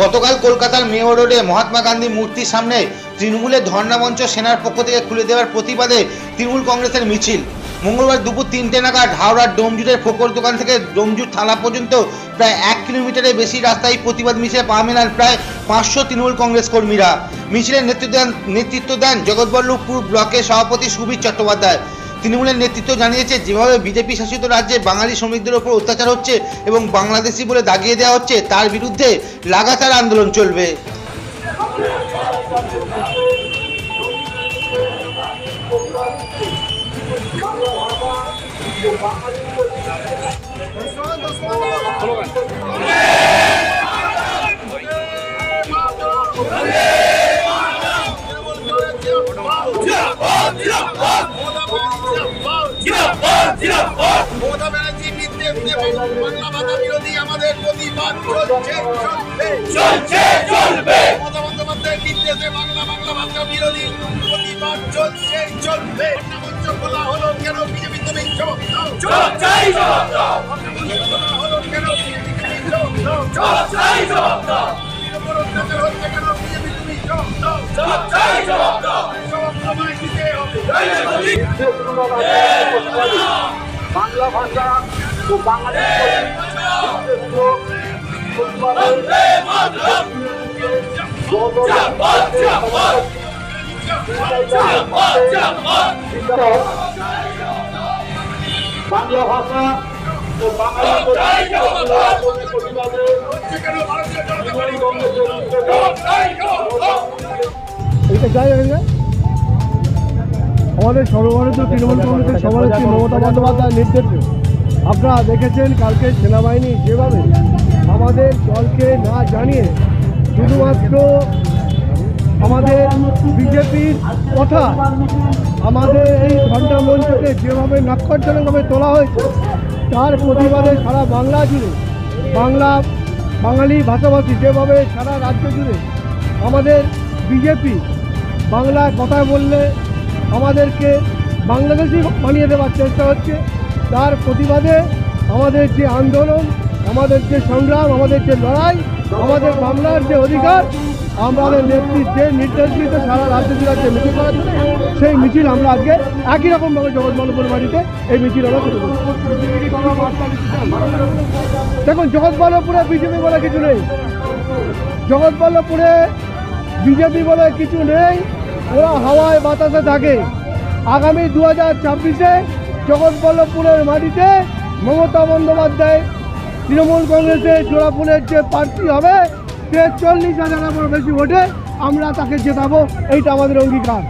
গতকাল কলকাতার মেয়র রোডে মহাত্মা গান্ধী মূর্তির সামনে তৃণমূলের ধর্ণামঞ্চ সেনার পক্ষ থেকে খুলে দেওয়ার প্রতিবাদে তৃণমূল কংগ্রেসের মিছিল। মঙ্গলবার দুপুর তিনটে নাগাদ হাওড়ার ডোমজুটের ফোকর দোকান থেকে ডোমজুট থানা পর্যন্ত প্রায় এক কিলোমিটারের বেশি রাস্তায় প্রতিবাদ মিছিলে পা মেলান প্রায় পাঁচশো তৃণমূল কংগ্রেস কর্মীরা। মিছিলের নেতৃত্ব দেন নেতৃত্ব দেন জগৎবল্লভপুর ব্লকের সভাপতি সুবীর চট্টোপাধ্যায়। তৃণমূলের নেতৃত্ব জানিয়েছে, যেভাবে বিজেপি শাসিত রাজ্যে বাঙালি শ্রমিকদের ওপর অত্যাচার হচ্ছে এবং বাংলাদেশি বলে দাগিয়ে দেওয়া হচ্ছে, তার বিরুদ্ধে লাগাতার আন্দোলন চলবে। মমতা বিরোধী আমাদের প্রতিবাদ চলছে চলছে চলবে। মমতা বন্দ্যোপাধ্যায়ের বাংলা বাংলা বিরোধী প্রতিবাদ চলছে। কেন বিজেপি তুমি জবাব বাংলা ভাষা আমাদের সর্বভারতীয় তৃণমূল কংগ্রেসের সভানেত্রী মমতা বন্দ্যোপাধ্যায় নির্দেশে আপনারা দেখেছেন কালকে সেনাবাহিনী যেভাবে আমাদের দলকে না জানিয়ে শুধুমাত্র আমাদের বিজেপির কথা আমাদের এই ঘণ্টা মঞ্চকে যেভাবে নাক্ষরজনকভাবে তোলা হয়েছে, তার প্রতিবাদে সারা বাংলা জুড়ে, বাংলা, বাঙালি ভাষাভাষী যেভাবে সারা রাজ্য জুড়ে আমাদের বিজেপি বাংলায় কথা বললে আমাদেরকে বাংলাদেশি বানিয়ে দেওয়ার চেষ্টা হচ্ছে। তার প্রতিবাদে আমাদের যে আন্দোলন, আমাদের যে সংগ্রাম, আমাদের যে লড়াই, আমাদের বাংলার যে অধিকার আমাদের নেতৃত্বে নির্দেশ দিতে সারা রাজ্য জুড়ে যে মিছিল করা সেই মিছিল আমরা আজকে একই রকমভাবে জগৎবল্লভপুর বাড়িতে এই মিছিল আমরা করছি দেখুন, জগৎবল্লভপুরে বিজেপি বলে কিছু নেই। জগৎবল্লভপুরে বিজেপি বলে কিছু নেই। ওরা হাওয়ায় বাতাসে থাকে। আগামী দু হাজার ছাব্বিশে জগৎবল্লভপুরের মাটিতে মমতা বন্দ্যোপাধ্যায় তৃণমূল কংগ্রেসের জোড়াফুলের যে প্রার্থী হবে, সে চল্লিশ হাজার বেশি ভোটে আমরা তাকে জেতাবো। এইটা আমাদের অঙ্গীকার।